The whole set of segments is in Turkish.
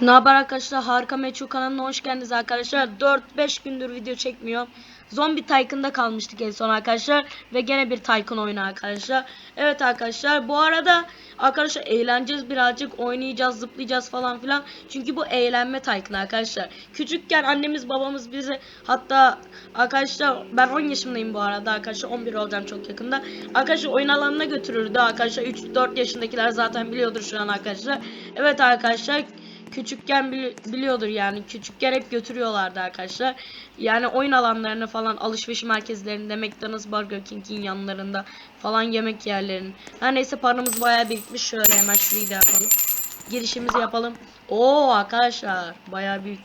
Ne haber arkadaşlar? Harika Meçhul kanalına hoş geldiniz arkadaşlar. 4-5 gündür video çekmiyor. Zombi Tycoon'da kalmıştık en son arkadaşlar. Ve gene bir Tycoon oyunu arkadaşlar. Evet arkadaşlar bu arada arkadaşlar eğleneceğiz birazcık. Oynayacağız, zıplayacağız falan filan. Çünkü bu eğlenme Tycoon arkadaşlar. Küçükken annemiz babamız bize hatta arkadaşlar ben 10 yaşındayım bu arada arkadaşlar. 11 olacağım çok yakında. Arkadaşlar oyun alanına götürürdü arkadaşlar. 3-4 yaşındakiler zaten biliyordur şu an arkadaşlar. Evet arkadaşlar küçükken bili- biliyordur yani küçükken hep götürüyorlardı arkadaşlar. Yani oyun alanlarına falan alışveriş merkezlerinde McDonald's Burger King'in yanlarında falan yemek yerlerinin. Her neyse paramız bayağı birikmiş. Şöyle hemen şurayı da yapalım. Girişimizi yapalım. Oo arkadaşlar bayağı büyük.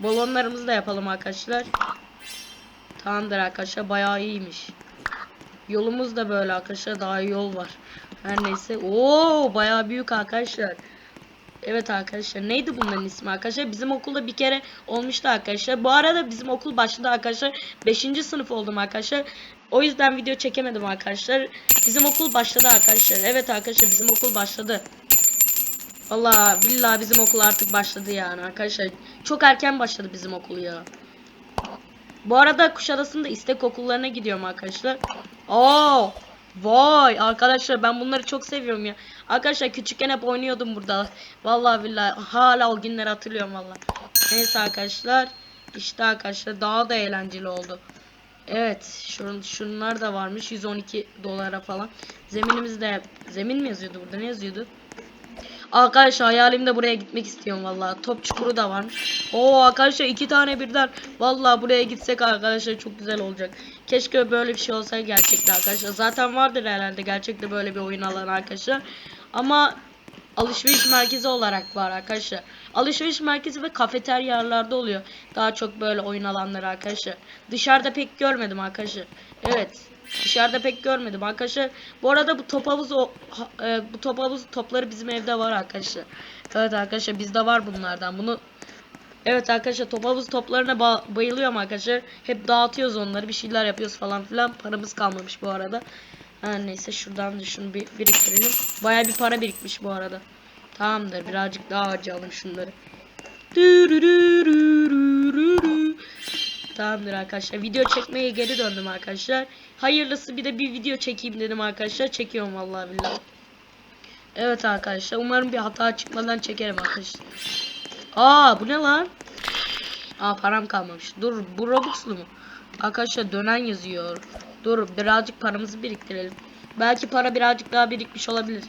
Balonlarımızı da yapalım arkadaşlar. Tamamdır arkadaşlar bayağı iyiymiş. Yolumuz da böyle arkadaşlar daha yol var. Her neyse. Oo bayağı büyük arkadaşlar. Evet arkadaşlar neydi bunların ismi arkadaşlar? Bizim okulda bir kere olmuştu arkadaşlar. Bu arada bizim okul başladı arkadaşlar. 5. sınıf oldum arkadaşlar. O yüzden video çekemedim arkadaşlar. Bizim okul başladı arkadaşlar. Evet arkadaşlar bizim okul başladı. Valla billahi bizim okul artık başladı yani arkadaşlar. Çok erken başladı bizim okul ya. Bu arada Kuşadası'nda istek okullarına gidiyorum arkadaşlar. Oo! Vay arkadaşlar ben bunları çok seviyorum ya. Arkadaşlar küçükken hep oynuyordum burada. Vallahi billahi hala o günleri hatırlıyorum valla. Neyse arkadaşlar. İşte arkadaşlar daha da eğlenceli oldu. Evet şun, şunlar da varmış 112 dolara falan. Zeminimiz de zemin mi yazıyordu burada ne yazıyordu? Arkadaşlar hayalimde buraya gitmek istiyorum vallahi. Top çukuru da varmış. Oo arkadaşlar iki tane birden. Vallahi buraya gitsek arkadaşlar çok güzel olacak. Keşke böyle bir şey olsa gerçekten arkadaşlar. Zaten vardır herhalde gerçekte böyle bir oyun alanı arkadaşlar. Ama alışveriş merkezi olarak var arkadaşlar. Alışveriş merkezi ve kafeteryalarda oluyor. Daha çok böyle oyun alanları arkadaşlar. Dışarıda pek görmedim arkadaşlar. Evet. Dışarıda pek görmedim arkadaşlar. Bu arada bu top havuzu o- ha- e, bu top havuzu topları bizim evde var arkadaşlar. Evet arkadaşlar bizde var bunlardan. Bunu Evet arkadaşlar top havuzu toplarına ba- bayılıyorum arkadaşlar. Hep dağıtıyoruz onları. Bir şeyler yapıyoruz falan filan. Paramız kalmamış bu arada. Her neyse şuradan da şunu bir biriktirelim. Baya bir para birikmiş bu arada. Tamamdır. Birazcık daha harcayalım şunları. Tamamdır arkadaşlar. Video çekmeye geri döndüm arkadaşlar. Hayırlısı bir de bir video çekeyim dedim arkadaşlar. Çekiyorum vallahi billahi. Evet arkadaşlar. Umarım bir hata çıkmadan çekerim arkadaşlar. Aa bu ne lan? Aa param kalmamış. Dur bu Robux'lu mu? Arkadaşlar dönen yazıyor. Dur birazcık paramızı biriktirelim. Belki para birazcık daha birikmiş olabilir.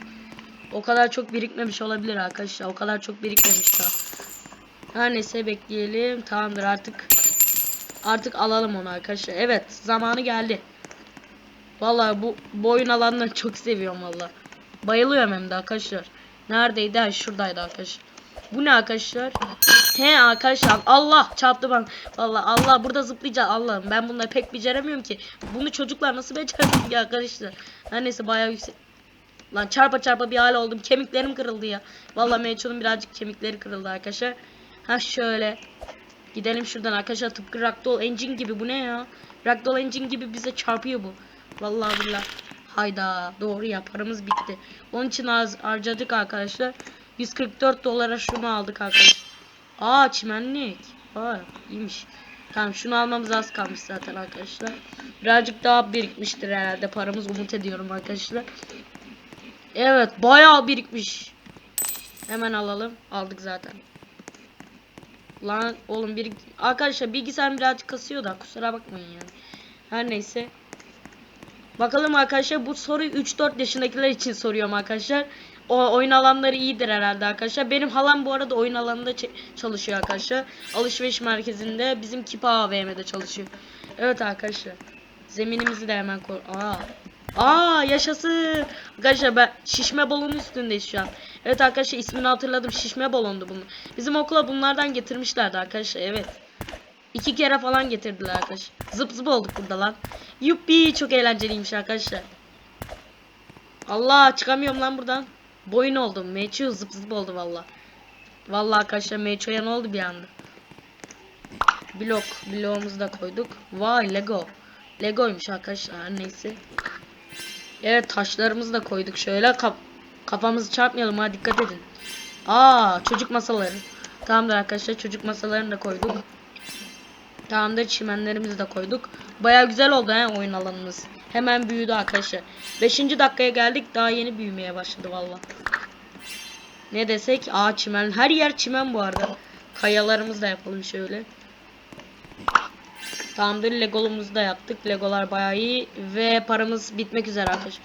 O kadar çok birikmemiş olabilir arkadaşlar. O kadar çok birikmemiş daha. Her neyse bekleyelim. Tamamdır artık. Artık alalım onu arkadaşlar. Evet zamanı geldi. Vallahi bu, bu oyun alanlarını çok seviyorum valla. Bayılıyorum hem de arkadaşlar. Neredeydi? Ha, şuradaydı arkadaşlar. Bu ne arkadaşlar? He arkadaşlar Allah çarptı ben. Vallahi Allah burada zıplayacağız Allah'ım. Ben bunları pek beceremiyorum ki. Bunu çocuklar nasıl beceremiyor ki arkadaşlar? Her neyse bayağı yüksek. Lan çarpa çarpa bir hal oldum. Kemiklerim kırıldı ya. Vallahi Meçhul'un birazcık kemikleri kırıldı arkadaşlar. Ha şöyle. Gidelim şuradan arkadaşlar tıpkı Ragdoll Engine gibi bu ne ya? Ragdoll Engine gibi bize çarpıyor bu. Vallahi billahi. Hayda doğru ya paramız bitti. Onun için az harcadık arkadaşlar. 144 dolara şunu aldık arkadaşlar. Aa çimenlik. Aa iyiymiş. Tamam şunu almamız az kalmış zaten arkadaşlar. Birazcık daha birikmiştir herhalde paramız umut ediyorum arkadaşlar. Evet bayağı birikmiş. Hemen alalım. Aldık zaten. Lan oğlum bir arkadaşlar bilgisayar birazcık kasıyor da kusura bakmayın yani. Her neyse. Bakalım arkadaşlar bu soruyu 3-4 yaşındakiler için soruyorum arkadaşlar. O oyun alanları iyidir herhalde arkadaşlar. Benim halam bu arada oyun alanında çalışıyor arkadaşlar. Alışveriş merkezinde bizim Kipa AVM'de çalışıyor. Evet arkadaşlar. Zeminimizi de hemen koy. Aa. Aa yaşasın. Arkadaşlar ben şişme balonun üstündeyiz şu an. Evet arkadaşlar ismini hatırladım. Şişme balondu bunu. Bizim okula bunlardan getirmişlerdi arkadaşlar. Evet. İki kere falan getirdiler arkadaşlar. Zıp zıp olduk burada lan. Yuppi çok eğlenceliymiş arkadaşlar. Allah çıkamıyorum lan buradan. Boyun oldum. Meço zıp zıp oldu valla. Valla arkadaşlar Meço'ya ne oldu bir anda. Blok. Bloğumuzu da koyduk. Vay Lego. Legoymuş arkadaşlar neyse. Evet taşlarımızı da koyduk şöyle. Kap kafamızı çarpmayalım ha dikkat edin. Aa çocuk masaları. Tamamdır arkadaşlar çocuk masalarını da koyduk. Tamamdır çimenlerimizi de koyduk. Baya güzel oldu he oyun alanımız. Hemen büyüdü arkadaşlar. 5. dakikaya geldik daha yeni büyümeye başladı valla. Ne desek? Aa çimen. Her yer çimen bu arada. Kayalarımızı da yapalım şöyle. Tamamdır Legolumuzu da yaptık. Legolar bayağı iyi. Ve paramız bitmek üzere arkadaşlar.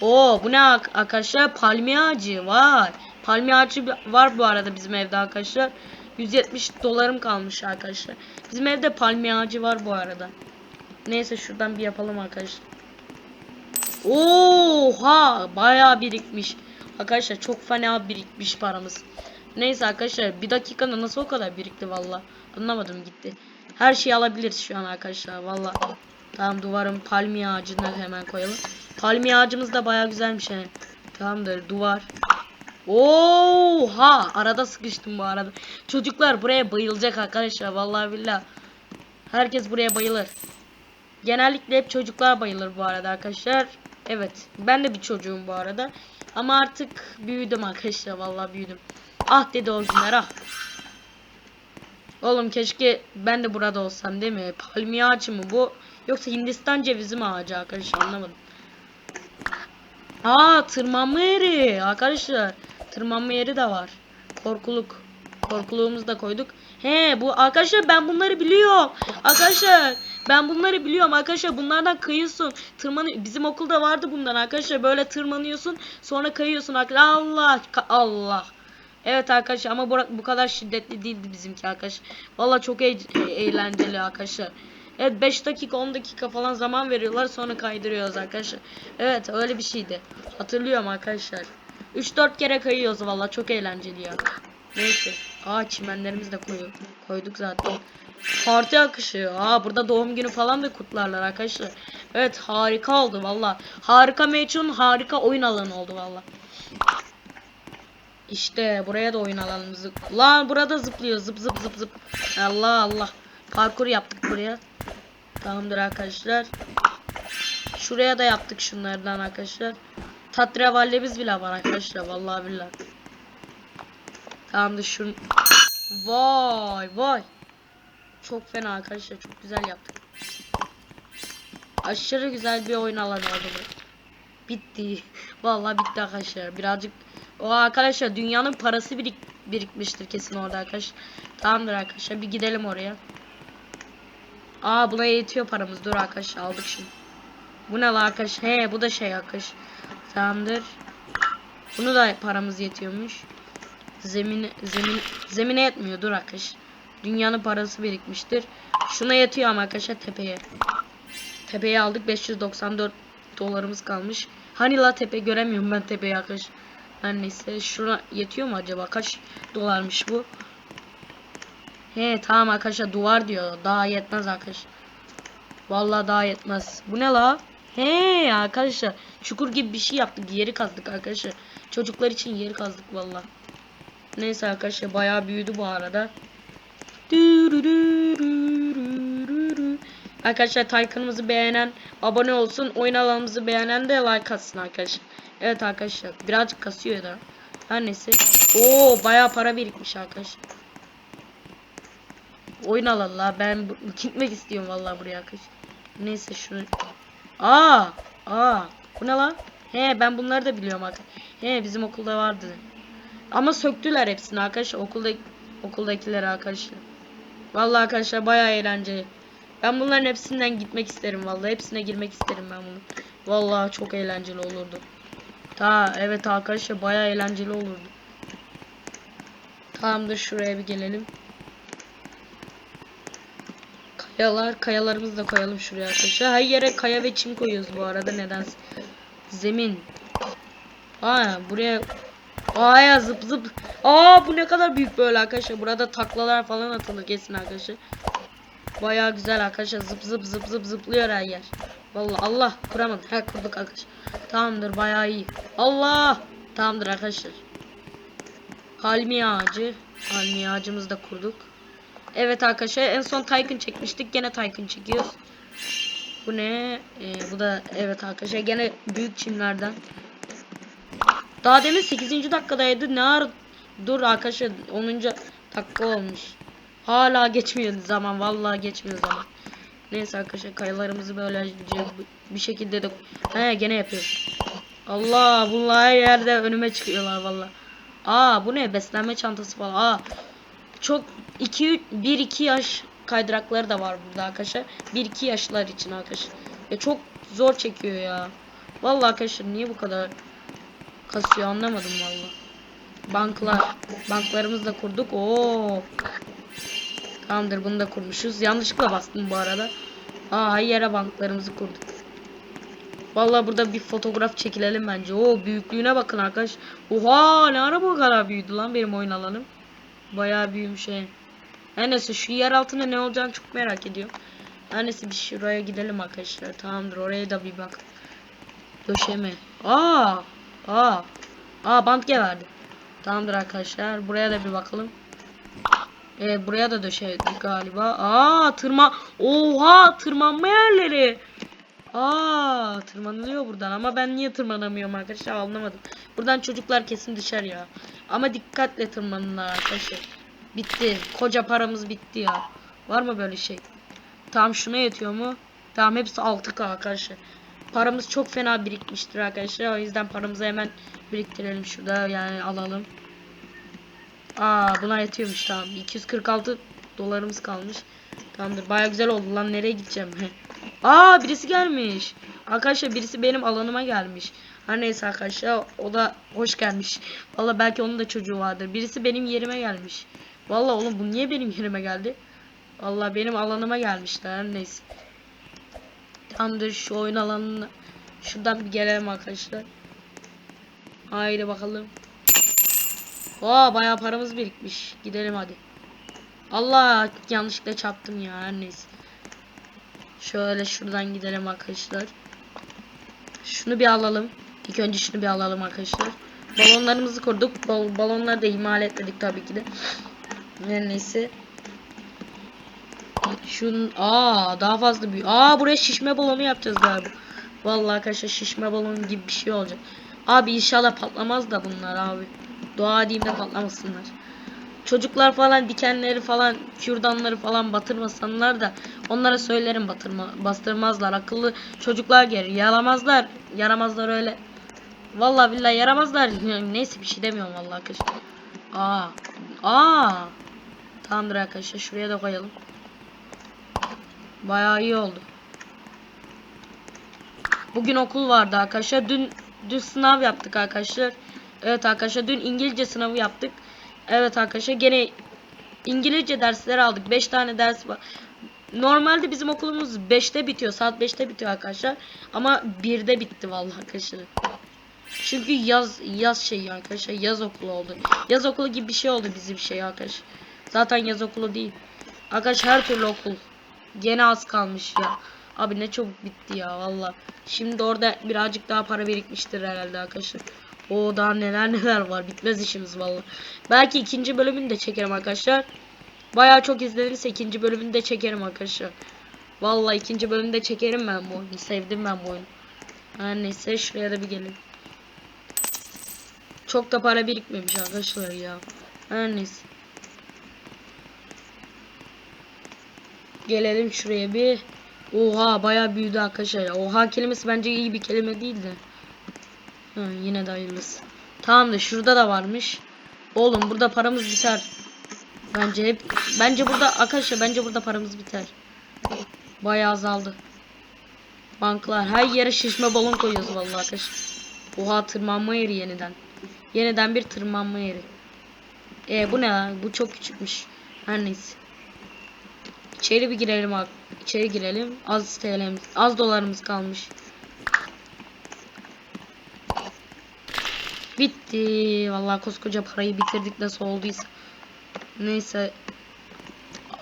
Oo bu ne arkadaşlar? Palmiye ağacı var. Palmiye ağacı var bu arada bizim evde arkadaşlar. 170 dolarım kalmış arkadaşlar. Bizim evde palmiye ağacı var bu arada. Neyse şuradan bir yapalım arkadaşlar. Oha bayağı birikmiş. Arkadaşlar çok fena birikmiş paramız. Neyse arkadaşlar bir dakikada nasıl o kadar birikti valla. Anlamadım gitti. Her şeyi alabiliriz şu an arkadaşlar valla. Tamam duvarın palmiye ağacını hemen koyalım. Palmiye ağacımız da bayağı güzelmiş yani. Tamamdır duvar. Oha arada sıkıştım bu arada. Çocuklar buraya bayılacak arkadaşlar vallahi billah. Herkes buraya bayılır. Genellikle hep çocuklar bayılır bu arada arkadaşlar. Evet ben de bir çocuğum bu arada. Ama artık büyüdüm arkadaşlar vallahi büyüdüm. Ah dedi o günler ah. Oğlum keşke ben de burada olsam değil mi? Palmiye ağacı mı bu? Yoksa Hindistan cevizi mi ağacı arkadaşlar anlamadım. Aa tırmanma yeri arkadaşlar. Tırmanma yeri de var. Korkuluk. Korkuluğumuzu da koyduk. He bu arkadaşlar ben bunları biliyorum. Arkadaşlar ben bunları biliyorum arkadaşlar bunlardan kayıyorsun. Tırmanı bizim okulda vardı bundan arkadaşlar böyle tırmanıyorsun sonra kayıyorsun. Allah Allah. Evet arkadaşlar ama bu kadar şiddetli değildi bizimki arkadaşlar. Valla çok e- eğlenceli arkadaşlar. Evet 5 dakika 10 dakika falan zaman veriyorlar sonra kaydırıyoruz arkadaşlar. Evet öyle bir şeydi. Hatırlıyorum arkadaşlar. 3-4 kere kayıyoruz valla çok eğlenceli ya. Neyse. Aa çimenlerimizi de koy koyduk zaten. Parti akışı. Aa burada doğum günü falan da kutlarlar arkadaşlar. Evet harika oldu valla. Harika meçhun harika oyun alanı oldu valla. İşte buraya da oyun alanımızı. Lan burada zıplıyor zıp zıp zıp zıp. Allah Allah. Parkur yaptık buraya. Tamamdır arkadaşlar. Şuraya da yaptık şunlardan arkadaşlar. Tatrevallemiz bile var arkadaşlar vallahi billahi. Tamamdır şun. Vay vay. Çok fena arkadaşlar çok güzel yaptık. Aşırı güzel bir oyun alanı oldu. Bitti. Vallahi bitti arkadaşlar. Birazcık o arkadaşlar dünyanın parası birik birikmiştir kesin orada arkadaşlar. Tamamdır arkadaşlar bir gidelim oraya. Aa buna yetiyor paramız. Dur arkadaşlar aldık şimdi. Bu ne la arkadaş? He bu da şey arkadaş. Tamamdır. Bunu da paramız yetiyormuş. Zemin zemin zemine yetmiyor dur arkadaş. Dünyanın parası birikmiştir. Şuna yetiyor ama arkadaşlar tepeye. Tepeye aldık 594 dolarımız kalmış. Hani la tepe göremiyorum ben tepeyi arkadaş. Her neyse şuna yetiyor mu acaba? Kaç dolarmış bu? He tamam arkadaşlar duvar diyor. Daha yetmez arkadaşlar. Vallahi daha yetmez. Bu ne la? He arkadaşlar çukur gibi bir şey yaptık. Yeri kazdık arkadaşlar. Çocuklar için yeri kazdık vallahi. Neyse arkadaşlar bayağı büyüdü bu arada. Arkadaşlar Taycan'ımızı beğenen abone olsun. Oyun alanımızı beğenen de like atsın arkadaşlar. Evet arkadaşlar birazcık kasıyor da. Her neyse. Oo bayağı para birikmiş arkadaşlar. Oyun alanla ben gitmek istiyorum vallahi buraya arkadaşlar. Neyse şunu. Aa, aa. Bu ne lan? He ben bunları da biliyorum arkadaşlar. He bizim okulda vardı. Ama söktüler hepsini arkadaşlar. Okulda okuldakileri arkadaşlar. Vallahi arkadaşlar bayağı eğlenceli. Ben bunların hepsinden gitmek isterim vallahi. Hepsine girmek isterim ben bunu. Vallahi çok eğlenceli olurdu. Ta evet arkadaşlar bayağı eğlenceli olurdu. Tamamdır şuraya bir gelelim. Kayalar, kayalarımızı da koyalım şuraya arkadaşlar. Her yere kaya ve çim koyuyoruz bu arada nedense. Zemin. Aa buraya Aa ya zıp zıp. Aa bu ne kadar büyük böyle arkadaşlar. Burada taklalar falan atılır kesin arkadaşlar. Bayağı güzel arkadaşlar. Zıp zıp zıp zıp zıplıyor her yer. Vallahi Allah kuramadım. He kurduk arkadaşlar. Tamamdır bayağı iyi. Allah. Tamamdır arkadaşlar. Palmiye ağacı. Palmiye ağacımızı da kurduk. Evet arkadaşlar en son Tycoon çekmiştik. Gene Tycoon çekiyoruz. Bu ne? Ee, bu da evet arkadaşlar gene büyük çimlerden. Daha demin 8. dakikadaydı. Ne ara Dur arkadaşlar 10. dakika olmuş. Hala geçmiyor zaman. Vallahi geçmiyor zaman. Neyse arkadaşlar kayalarımızı böylece bir şekilde de he gene yapıyoruz. Allah bunlar her yerde önüme çıkıyorlar vallahi. Aa bu ne beslenme çantası falan. Aa çok 2 1 2 yaş kaydırakları da var burada arkadaşlar. 1 2 yaşlar için arkadaşlar. E çok zor çekiyor ya. Vallahi arkadaşlar niye bu kadar kasıyor anlamadım vallahi. Banklar. Banklarımızı da kurduk. Oo. Tamamdır bunu da kurmuşuz. Yanlışlıkla bastım bu arada. Aa yere banklarımızı kurduk. Vallahi burada bir fotoğraf çekilelim bence. O büyüklüğüne bakın arkadaş. Oha ne ara bu kadar büyüdü lan benim oyun alanım. Bayağı büyümüş he. Her neyse şu yer altında ne olacağını çok merak ediyorum. Her neyse bir şuraya gidelim arkadaşlar. Tamamdır oraya da bir bak. Döşeme. Aa! Aa! Aa bant verdi. Tamamdır arkadaşlar. Buraya da bir bakalım. Ee, buraya da döşedik galiba. Aa tırma. Oha tırmanma yerleri. Aa tırmanılıyor buradan ama ben niye tırmanamıyorum arkadaşlar anlamadım. Buradan çocuklar kesin düşer ya. Ama dikkatle tırmanın arkadaşlar. Bitti. Koca paramız bitti ya. Var mı böyle şey? Tamam şuna yetiyor mu? Tamam hepsi 6k arkadaşlar. Paramız çok fena birikmiştir arkadaşlar. O yüzden paramızı hemen biriktirelim şurada yani alalım. Aa buna yetiyormuş tamam. 246 dolarımız kalmış. Tamamdır. Baya güzel oldu lan. Nereye gideceğim? Aa birisi gelmiş. Arkadaşlar birisi benim alanıma gelmiş. Her neyse arkadaşlar o da hoş gelmiş. Valla belki onun da çocuğu vardır. Birisi benim yerime gelmiş. Valla oğlum bu niye benim yerime geldi? Valla benim alanıma gelmişler. Her neyse. Tamamdır şu oyun alanına. Şuradan bir gelelim arkadaşlar. Haydi bakalım. Aa bayağı paramız birikmiş. Gidelim hadi. Allah yanlışlıkla çarptım ya her neyse. Şöyle şuradan gidelim arkadaşlar. Şunu bir alalım. İlk önce şunu bir alalım arkadaşlar. Balonlarımızı kurduk. Bal balonları da ihmal etmedik tabii ki de. Her neyse. Şunun aa daha fazla büyük. Aa buraya şişme balonu yapacağız galiba. Vallahi arkadaşlar şişme balonu gibi bir şey olacak. Abi inşallah patlamaz da bunlar abi. Dua diyeyim de patlamasınlar. Çocuklar falan dikenleri falan kürdanları falan batırmasanlar da onlara söylerim batırma bastırmazlar. Akıllı çocuklar gelir. Yaramazlar. Yaramazlar öyle. Vallahi billahi yaramazlar. Neyse bir şey demiyorum vallahi arkadaşlar. Aa. Aa. Tamamdır arkadaşlar şuraya da koyalım. Bayağı iyi oldu. Bugün okul vardı arkadaşlar. Dün dün sınav yaptık arkadaşlar. Evet arkadaşlar dün İngilizce sınavı yaptık. Evet arkadaşlar gene İngilizce dersleri aldık. 5 tane ders var. Normalde bizim okulumuz 5'te bitiyor. Saat 5'te bitiyor arkadaşlar. Ama 1'de bitti vallahi arkadaşlar. Çünkü yaz yaz şeyi arkadaşlar. Yaz okulu oldu. Yaz okulu gibi bir şey oldu bizim şey arkadaşlar. Zaten yaz okulu değil. Arkadaşlar her türlü okul. Gene az kalmış ya. Abi ne çabuk bitti ya valla. Şimdi orada birazcık daha para birikmiştir herhalde arkadaşlar. O daha neler neler var. Bitmez işimiz valla. Belki ikinci bölümünü de çekerim arkadaşlar. Bayağı çok izlenirse ikinci bölümünü de çekerim arkadaşlar. Valla ikinci bölümde çekerim ben bu oyunu. Sevdim ben bu oyunu. Her neyse şuraya da bir gelin. Çok da para birikmemiş arkadaşlar ya. Her neyse. Gelelim şuraya bir. Oha bayağı büyüdü arkadaşlar. Oha kelimesi bence iyi bir kelime değil de. Hı, yine de hayırlısı. Tamam da şurada da varmış. Oğlum burada paramız biter. Bence hep bence burada arkadaşlar bence burada paramız biter. Bayağı azaldı. Banklar her yere şişme balon koyuyoruz vallahi arkadaşlar. Oha tırmanma yeri yeniden. Yeniden bir tırmanma yeri. E bu ne lan? Bu çok küçükmüş. Her neyse. İçeri bir girelim abi. İçeri girelim. Az TL'miz, az dolarımız kalmış. Bitti. Vallahi koskoca parayı bitirdik nasıl olduysa. Neyse.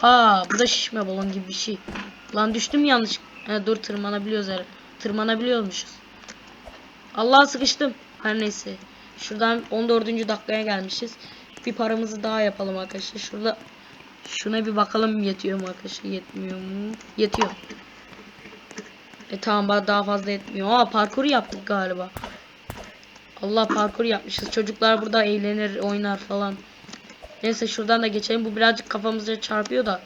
Aa, bu da şişme balon gibi bir şey. Lan düştüm yanlış. He, dur tırmanabiliyoruz herhalde. Tırmanabiliyormuşuz. Allah sıkıştım. Her neyse. Şuradan 14. dakikaya gelmişiz. Bir paramızı daha yapalım arkadaşlar. Şurada şuna bir bakalım yetiyor mu arkadaşlar? Yetmiyor mu? Yetiyor. E tamam daha fazla yetmiyor. Aa parkuru yaptık galiba. Allah parkur yapmışız. Çocuklar burada eğlenir, oynar falan. Neyse şuradan da geçelim. Bu birazcık kafamıza çarpıyor da.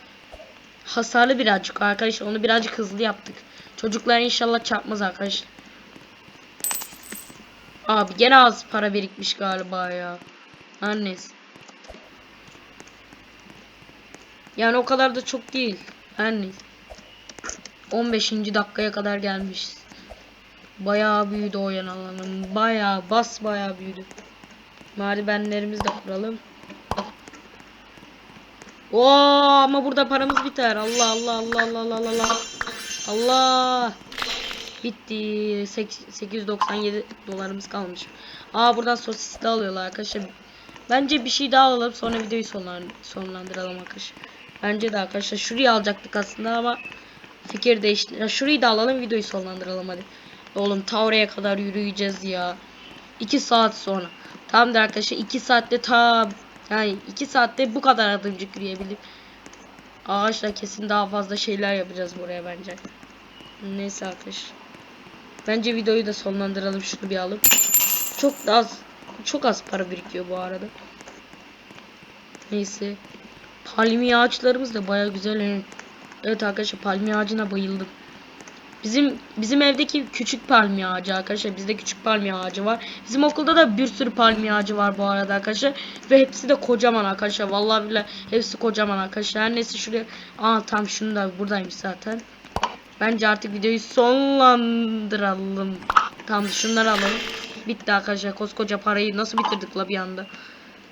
Hasarlı birazcık arkadaşlar. Onu birazcık hızlı yaptık. Çocuklar inşallah çarpmaz arkadaşlar. Abi gene az para birikmiş galiba ya. Her. Yani o kadar da çok değil. Her neyse. 15. dakikaya kadar gelmişiz. Bayağı büyüdü oyun alanım. Bayağı bas bayağı büyüdü. Merdivenlerimizi de kuralım. Oo ama burada paramız biter. Allah Allah Allah Allah Allah Allah Allah. Bitti. Sek- 897 dolarımız kalmış. Aa buradan sosis de alıyorlar arkadaşlar. Bence bir şey daha alalım sonra videoyu sonlan sonlandıralım arkadaşlar. Bence de arkadaşlar şurayı alacaktık aslında ama fikir değişti. Ya şurayı da alalım videoyu sonlandıralım hadi. Oğlum ta oraya kadar yürüyeceğiz ya. 2 saat sonra. Tamamdır arkadaşlar 2 saatte ta yani 2 saatte bu kadar adımcık yürüyebilip ağaçla kesin daha fazla şeyler yapacağız buraya bence. Neyse arkadaşlar. Bence videoyu da sonlandıralım şunu bir alıp. Çok da az çok az para birikiyor bu arada. Neyse. Palmiye ağaçlarımız da baya güzel. Evet arkadaşlar palmiye ağacına bayıldım. Bizim bizim evdeki küçük palmiye ağacı arkadaşlar. Bizde küçük palmiye ağacı var. Bizim okulda da bir sürü palmiye ağacı var bu arada arkadaşlar. Ve hepsi de kocaman arkadaşlar. Vallahi billahi hepsi kocaman arkadaşlar. Her neyse şuraya. Aa tam şunu da buradaymış zaten. Bence artık videoyu sonlandıralım. Tamam şunları alalım. Bitti arkadaşlar. Koskoca parayı nasıl bitirdik la bir anda.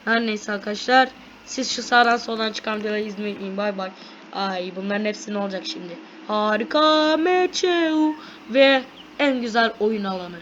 Her neyse arkadaşlar. Siz şu sağdan soldan çıkan videoları izlemeyi unutmayın. Bay bay. Ay bunların hepsi ne olacak şimdi? Harika Meçeu ve en güzel oyun alanı.